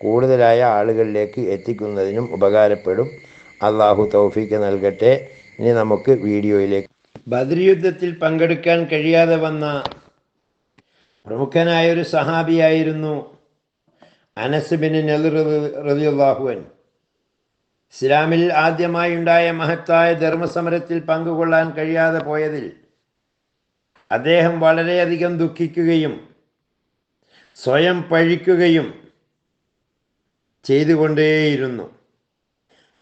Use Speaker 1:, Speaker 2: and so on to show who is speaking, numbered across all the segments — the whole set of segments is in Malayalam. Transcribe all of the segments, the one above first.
Speaker 1: കൂടുതലായ ആളുകളിലേക്ക് എത്തിക്കുന്നതിനും ഉപകാരപ്പെടും. അള്ളാഹു തൗഫീക്ക് നൽകട്ടെ. ഇനി നമുക്ക് വീഡിയോയിലേക്ക്. ബദർ യുദ്ധത്തിൽ പങ്കെടുക്കാൻ കഴിയാതെ വന്ന പ്രമുഖനായ ഒരു സഹാബിയായിരുന്നു അനസ് ബിൻ റളിയല്ലാഹുവൻ ഇസ്ലാമിൽ ആദ്യമായി ഉണ്ടായ മഹത്തായ ധർമ്മസമരത്തിൽ പങ്കുകൊള്ളാൻ കഴിയാതെ പോയതിൽ അദ്ദേഹം വളരെയധികം ദുഃഖിക്കുകയും സ്വയം പഴിക്കുകയും ചെയ്തുകൊണ്ടേയിരുന്നു.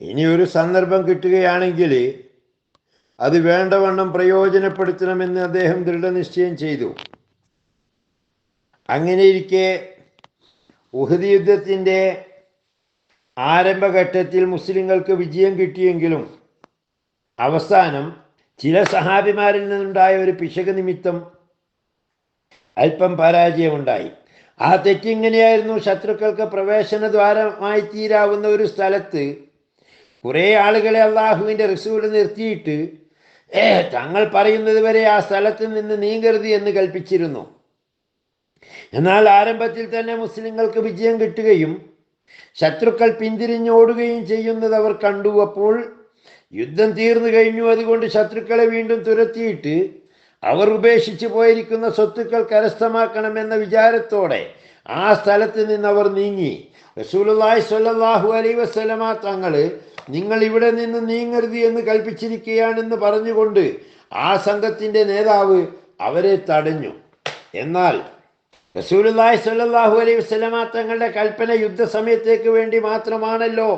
Speaker 1: ഇനിയൊരു സന്ദർഭം കിട്ടുകയാണെങ്കിൽ അത് വേണ്ടവണ്ണം പ്രയോജനപ്പെടുത്തണമെന്ന് അദ്ദേഹം ദൃഢനിശ്ചയം ചെയ്തു. അങ്ങനെയിരിക്കെ ഉഹദ് യുദ്ധത്തിന്റെ ആരംഭഘട്ടത്തിൽ മുസ്ലിങ്ങൾക്ക് വിജയം കിട്ടിയെങ്കിലും അവസാനം ചില സഹാബിമാരിൽ നിന്നുണ്ടായ ഒരു പിശക് നിമിത്തം അല്പം പരാജയമുണ്ടായി. ആ തെറ്റിങ്ങനെയായിരുന്നു ശത്രുക്കൾക്ക് പ്രവേശന ദ്വാരമായി തീരാവുന്ന ഒരു സ്ഥലത്ത് കുറേ ആളുകളെ അള്ളാഹുവിന്റെ റിസൂൽ നിർത്തിയിട്ട് ഏ തങ്ങൾ പറയുന്നത് വരെ ആ സ്ഥലത്ത് നിന്ന് നീങ്ങരുത് എന്ന് കൽപ്പിച്ചിരുന്നു. എന്നാൽ ആരംഭത്തിൽ തന്നെ മുസ്ലിങ്ങൾക്ക് വിജയം കിട്ടുകയും ശത്രുക്കൾ പിന്തിരിഞ്ഞോടുകയും ചെയ്യുന്നത് അവർ കണ്ടു. അപ്പോൾ യുദ്ധം തീർന്നു കഴിഞ്ഞു. അതുകൊണ്ട് ശത്രുക്കളെ വീണ്ടും തുരത്തിയിട്ട് അവർ ഉപേക്ഷിച്ചു പോയിരിക്കുന്ന സ്വത്തുക്കൾ കരസ്ഥമാക്കണമെന്ന വിചാരത്തോടെ ആ സ്ഥലത്ത് നിന്ന് അവർ നീങ്ങി. റസൂലുള്ളാഹി സ്വല്ലല്ലാഹു അലൈ വസല്ലമ തങ്ങൾ നിങ്ങൾ ഇവിടെ നിന്ന് നീങ്ങരുത് എന്ന് കൽപ്പിച്ചിരിക്കുകയാണെന്ന് പറഞ്ഞുകൊണ്ട് ആ സംഘത്തിന്റെ നേതാവ് അവരെ തടഞ്ഞു. എന്നാൽ റസൂലുള്ളാഹി സ്വല്ലല്ലാഹു അലൈഹി വസല്ലമ തങ്ങളുടെ കൽപ്പന യുദ്ധസമയത്തേക്ക് വേണ്ടി മാത്രമാണല്ലോ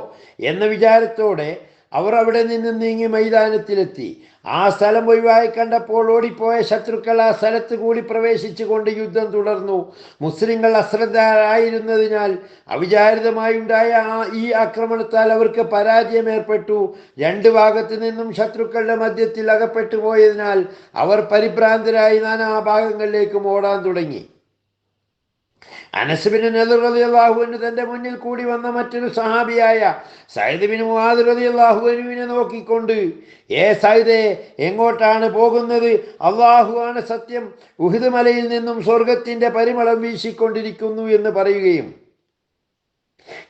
Speaker 1: എന്ന വിചാരത്തോടെ അവർ അവിടെ നിന്ന് നീങ്ങി മൈതാനത്തിലെത്തി. ആ സ്ഥലം ഒഴിവായി കണ്ടപ്പോൾ ഓടിപ്പോയ ശത്രുക്കൾ ആ സ്ഥലത്ത് കൂടി പ്രവേശിച്ചുകൊണ്ട് യുദ്ധം തുടർന്നു. മുസ്ലിങ്ങൾ അശ്രദ്ധരായിരുന്നതിനാൽ അവിചാരിതമായുണ്ടായ ഈ ആക്രമണത്താൽ അവർക്ക് പരാജയം ഏർപ്പെട്ടു. രണ്ട് ഭാഗത്തു നിന്നും ശത്രുക്കളുടെ മധ്യത്തിൽ അകപ്പെട്ടു പോയതിനാൽ അവർ പരിഭ്രാന്തരായി നാനാ ഭാഗങ്ങളിലേക്കും ഓടാൻ തുടങ്ങി. അനസുബിന് അള്ളാഹുവിന് തന്റെ മുന്നിൽ കൂടി വന്ന മറ്റൊരു സഹാബിയായ സൈദബിന് മുഹാദുറതിയല്ലാഹുവിനെ നോക്കിക്കൊണ്ട് ഏ സൈദേ എങ്ങോട്ടാണ് പോകുന്നത്? അള്ളാഹുവാണ് സത്യം ഉഹിദ് മലയിൽ നിന്നും സ്വർഗത്തിന്റെ പരിമളം വീശിക്കൊണ്ടിരിക്കുന്നു എന്ന് പറയുകയും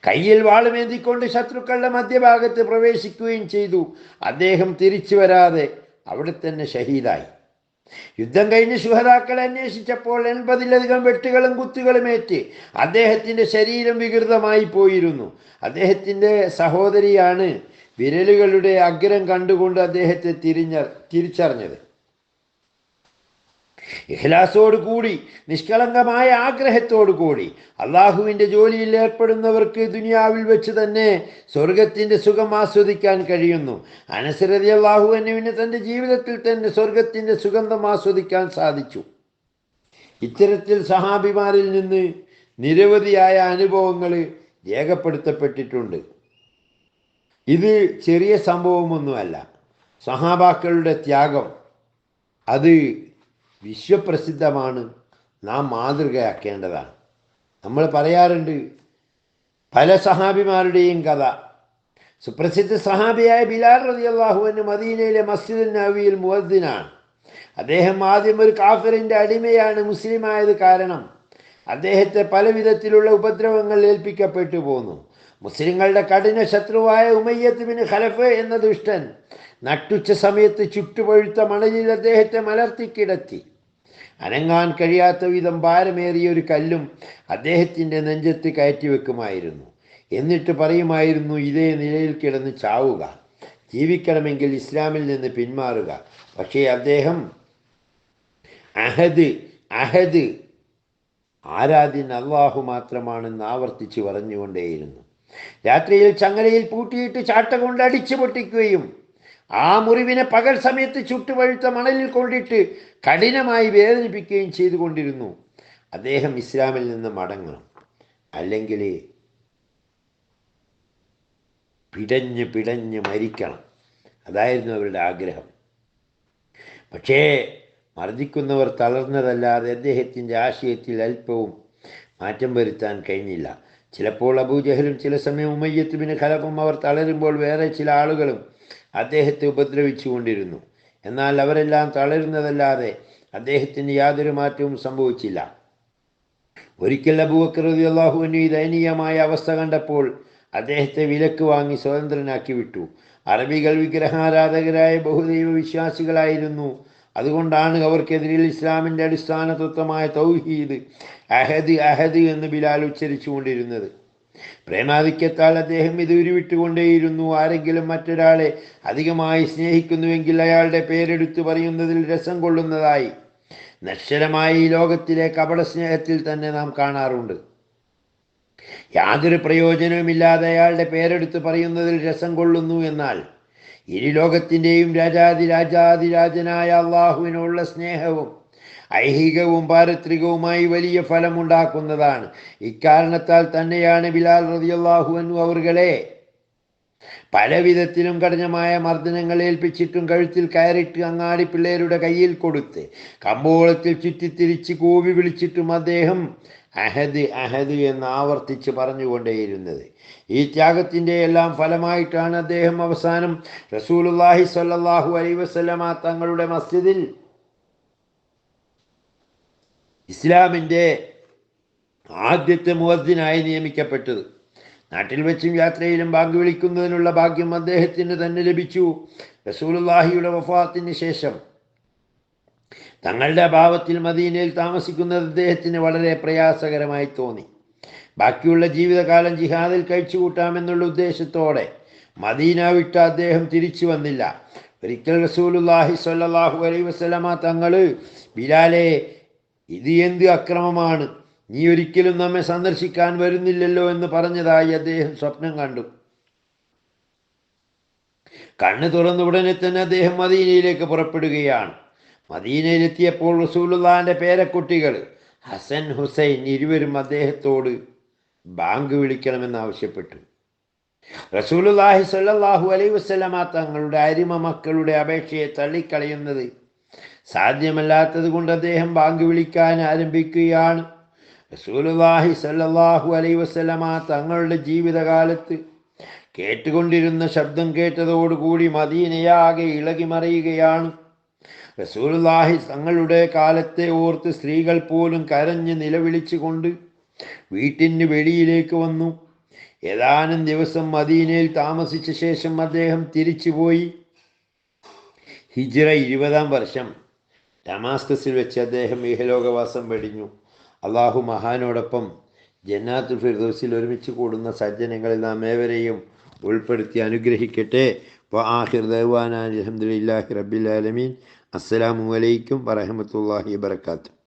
Speaker 1: കയ്യിൽ വാളുമേന്തിക്കൊണ്ട് ശത്രുക്കളുടെ മധ്യഭാഗത്ത് പ്രവേശിക്കുകയും ചെയ്തു. അദ്ദേഹം തിരിച്ചു വരാതെ അവിടെ തന്നെ ഷഹീദായി. യുദ്ധം കഴിഞ്ഞ് ശുഹതാക്കളെ അന്വേഷിച്ചപ്പോൾ എൺപതിലധികം വെട്ടുകളും കുത്തുകളും ഏറ്റ് അദ്ദേഹത്തിന്റെ ശരീരം വികൃതമായി പോയിരുന്നു. അദ്ദേഹത്തിന്റെ സഹോദരിയാണ് വിരലുകളുടെ അഗ്രം കണ്ടുകൊണ്ട് അദ്ദേഹത്തെ തിരിഞ്ഞ തിരിച്ചറിഞ്ഞത്. ഇഹ്ലാസോട് കൂടി നിഷ്കളങ്കമായ ആഗ്രഹത്തോടുകൂടി അള്ളാഹുവിന്റെ ജോലിയിൽ ഏർപ്പെടുന്നവർക്ക് ദുനിയാവിൽ വെച്ച് തന്നെ സ്വർഗത്തിന്റെ സുഖം ആസ്വദിക്കാൻ കഴിയുന്നു. അനസരതി അള്ളാഹു എന്നുവിന് തന്റെ ജീവിതത്തിൽ തന്നെ സ്വർഗത്തിന്റെ സുഗന്ധം ആസ്വദിക്കാൻ സാധിച്ചു. ഇത്തരത്തിൽ സഹാബിമാരിൽ നിന്ന് നിരവധിയായ അനുഭവങ്ങൾ രേഖപ്പെടുത്തപ്പെട്ടിട്ടുണ്ട്. ഇത് ചെറിയ സംഭവമൊന്നുമല്ല. സഹാബാക്കളുടെ ത്യാഗം. അത് വിശ്വപ്രസിദ്ധമാണ് നാം മാതൃകയാക്കേണ്ടതാണ്. നമ്മൾ പറയാറുണ്ട് പല സഹാബിമാരുടെയും കഥ. സുപ്രസിദ്ധ സഹാബിയായ ബിലാൽ റതി അള്ളാഹുവിന് മദീനയിലെ മസ്ജിദ് നബിയിൽ മുഹദ്ദിനാണ് അദ്ദേഹം ആദ്യം ഒരു കാഫിറിന്റെ അടിമയാണ് മുസ്ലിമായത് കാരണം അദ്ദേഹത്തെ പല വിധത്തിലുള്ള ഉപദ്രവങ്ങൾ ഏൽപ്പിക്കപ്പെട്ടു പോന്നു. മുസ്ലിങ്ങളുടെ കഠിന ശത്രുവായ ഉമയ്യത്ത് ബിൻ ഖലഫ് എന്ന ദുഷ്ടൻ നട്ടുച്ച സമയത്ത് ചുട്ടുപഴുത്ത മണലിൽ അദ്ദേഹത്തെ മലർത്തിക്കിടത്തി അനങ്ങാൻ കഴിയാത്ത വിധം ഭാരമേറിയ ഒരു കല്ലും അദ്ദേഹത്തിന്റെ നെഞ്ചത്ത് കയറ്റി വെക്കുമായിരുന്നു. എന്നിട്ട് പറയുമായിരുന്നു ഇതേ നിലയിൽ കിടന്ന് ചാവുക. ജീവിക്കണമെങ്കിൽ ഇസ്ലാമിൽ നിന്ന് പിന്മാറുക. പക്ഷേ അദ്ദേഹം അഹദ് അഹദ് ആരാധ്യൻ അള്ളാഹു മാത്രമാണെന്ന് ആവർത്തിച്ച് പറഞ്ഞുകൊണ്ടേയിരുന്നു. രാത്രിയിൽ ചങ്ങലയിൽ പൂട്ടിയിട്ട് ചാട്ട കൊണ്ട് അടിച്ചു പൊട്ടിക്കുകയും ആ മുറിവിനെ പകൽ സമയത്ത് ചുട്ടുപഴുത്ത മണലിൽ കൊണ്ടിട്ട് കഠിനമായി വേദനിപ്പിക്കുകയും ചെയ്തുകൊണ്ടിരുന്നു. അദ്ദേഹം ഇസ്ലാമിൽ നിന്ന് മടങ്ങണം. അല്ലെങ്കിൽ പിടഞ്ഞ് പിടഞ്ഞ് മരിക്കണം. അതായിരുന്നു അവരുടെ ആഗ്രഹം. പക്ഷേ മർദ്ദിക്കുന്നവർ തളർന്നതല്ലാതെ അദ്ദേഹത്തിന്റെ ആശയത്തിൽ അല്പവും മാറ്റം വരുത്താൻ കഴിഞ്ഞില്ല. ചിലപ്പോൾ അബൂജഹലും ചില സമയം ഉമയ്യത്തുബിന് ഖലഫും അവർ തളരുമ്പോൾ വേറെ ചില ആളുകളും അദ്ദേഹത്തെ ഉപദ്രവിച്ചു കൊണ്ടിരുന്നു എന്നാൽ അവരെല്ലാം തളരുന്നതല്ലാതെ അദ്ദേഹത്തിന് യാതൊരു മാറ്റവും സംഭവിച്ചില്ല. ഒരിക്കൽ അബൂബക്കർ അള്ളാഹുവിന് ഈ ദയനീയമായ അവസ്ഥ കണ്ടപ്പോൾ അദ്ദേഹത്തെ വിലക്ക് വാങ്ങി സ്വതന്ത്രനാക്കി വിട്ടു. അറബികൾ വിഗ്രഹാരാധകരായ ബഹുദൈവ വിശ്വാസികളായിരുന്നു. അതുകൊണ്ടാണ് അവർക്കെതിരിൽ ഇസ്ലാമിന്റെ അടിസ്ഥാന തത്വമായ തൗഹീദ് അഹദ് അഹദ് എന്ന് ബിലാൽ ഉച്ചരിച്ചു കൊണ്ടിരുന്നത് പ്രേമാധിക്യത്താൽ അദ്ദേഹം ഇത് ഉരുവിട്ടുകൊണ്ടേയിരുന്നു. ആരെങ്കിലും മറ്റൊരാളെ അധികമായി സ്നേഹിക്കുന്നുവെങ്കിൽ അയാളുടെ പേരെടുത്തു പറയുന്നതിൽ രസം കൊള്ളുന്നതായി. നശ്വരമായി ഈ ലോകത്തിലെ കപട സ്നേഹത്തിൽ തന്നെ നാം കാണാറുണ്ട്. യാതൊരു പ്രയോജനവുമില്ലാതെ അയാളുടെ പേരെടുത്ത് പറയുന്നതിൽ രസം കൊള്ളുന്നു എന്നാൽ ഇരു ലോകത്തിന്റെയും രാജാതിരാജാതിരാജനായ അള്ളാഹുവിനുള്ള സ്നേഹവും ഐഹികവും പാരത്രികവുമായി വലിയ ഫലമുണ്ടാക്കുന്നതാണ്. ഇക്കാരണത്താൽ തന്നെയാണ് ബിലാൽ റതിയല്ലാഹു അന്നു അവർകളെ പലവിധത്തിലും കഠിനമായ മർദ്ദനങ്ങൾ ഏൽപ്പിച്ചിട്ടും കഴുത്തിൽ കയറിട്ട് അങ്ങാടി പിള്ളേരുടെ കയ്യിൽ കൊടുത്ത് കമ്പോളത്തിൽ ചുറ്റിത്തിരിച്ച് കൂവി വിളിച്ചിട്ടും അദ്ദേഹം അഹദ് അഹദ് എന്ന് ആവർത്തിച്ച് പറഞ്ഞുകൊണ്ടേയിരുന്നത്. ഈ ത്യാഗത്തിന്റെ എല്ലാം ഫലമായിട്ടാണ് അദ്ദേഹം അവസാനം റസൂലുല്ലാഹി സ്വല്ലല്ലാഹു അലൈവസല്ലമ തങ്ങളുടെ മസ്ജിദിൽ ഇസ്ലാമിന്റെ ആദ്യത്തെ മുവദ്ദിനായി നിയമിക്കപ്പെട്ടത്. നാട്ടിൽ വെച്ചും യാത്രയിലും ബാങ്ക് വിളിക്കുന്നതിനുള്ള ഭാഗ്യം അദ്ദേഹത്തിന് തന്നെ ലഭിച്ചു. റസൂലുല്ലാഹിയുടെ വഫാത്തിന് ശേഷം തങ്ങളുടെ അഭാവത്തിൽ മദീനയിൽ താമസിക്കുന്നത് അദ്ദേഹത്തിന് വളരെ പ്രയാസകരമായി തോന്നി. ബാക്കിയുള്ള ജീവിതകാലം ജിഹാദിൽ കഴിച്ചുകൂട്ടാമെന്നുള്ള ഉദ്ദേശത്തോടെ മദീന വിട്ട അദ്ദേഹം തിരിച്ചു വന്നില്ല. ഒരിക്കൽ റസൂലുല്ലാഹി സ്വല്ലല്ലാഹു അലൈ വസ്ലമ തങ്ങൾ ബിലാലെ ഇത് എന്ത് അക്രമമാണ്? നീ ഒരിക്കലും നമ്മെ സന്ദർശിക്കാൻ വരുന്നില്ലല്ലോ എന്ന് പറഞ്ഞതായി അദ്ദേഹം സ്വപ്നം കണ്ടു. കണ്ണ് തുറന്ന ഉടനെ തന്നെ അദ്ദേഹം മദീനയിലേക്ക് പുറപ്പെടുകയാണ്. മദീനയിലെത്തിയപ്പോൾ റസൂലുള്ളാന്റെ പേരക്കുട്ടികൾ ഹസൻ ഹുസൈൻ ഇരുവരും അദ്ദേഹത്തോട് ബാങ്ക് വിളിക്കണമെന്ന് ആവശ്യപ്പെട്ടു. സ്വല്ലല്ലാഹു അലൈഹി വസല്ലമ തങ്ങളുടെ അരിമ മക്കളുടെ അപേക്ഷയെ തള്ളിക്കളയുന്നത് സാധ്യമല്ലാത്തത് കൊണ്ട് അദ്ദേഹം ബാങ്ക് വിളിക്കാൻ ആരംഭിക്കുകയാണ്. റസൂലുവാഹി സല്ലാഹു അലൈ വസ്ലമ തങ്ങളുടെ ജീവിതകാലത്ത് കേട്ടുകൊണ്ടിരുന്ന ശബ്ദം കേട്ടതോടുകൂടി മദീനയാകെ ഇളകി മറിയുകയാണ് റസൂലുവാഹി തങ്ങളുടെ കാലത്തെ ഓർത്ത് സ്ത്രീകൾ പോലും കരഞ്ഞ് നിലവിളിച്ചുകൊണ്ട് വീട്ടിന് വെളിയിലേക്ക് വന്നു. ഏതാനും ദിവസം മദീനയിൽ താമസിച്ച ശേഷം അദ്ദേഹം തിരിച്ചുപോയി. ഹിജ്റ ഇരുപതാം വർഷം. ഡമാസ്കസിൽ വെച്ച് അദ്ദേഹം ഇഹലോകവാസം വെടിഞ്ഞു. അള്ളാഹു മഹാനോടൊപ്പം ജന്നാത്തു ഫിർദോസിൽ ഒരുമിച്ച് കൂടുന്ന സജ്ജനങ്ങളിൽ നാം ഏവരെയും ഉൾപ്പെടുത്തി അനുഗ്രഹിക്കട്ടെ. ആഹിർ ദവാനാൻ അലഹമുല്ലാഹി റബ്ബിൽ ആലമീൻ. അസ്സലാമു അലൈക്കും വറഹമത്തല്ലാഹി വബർക്കാത്തു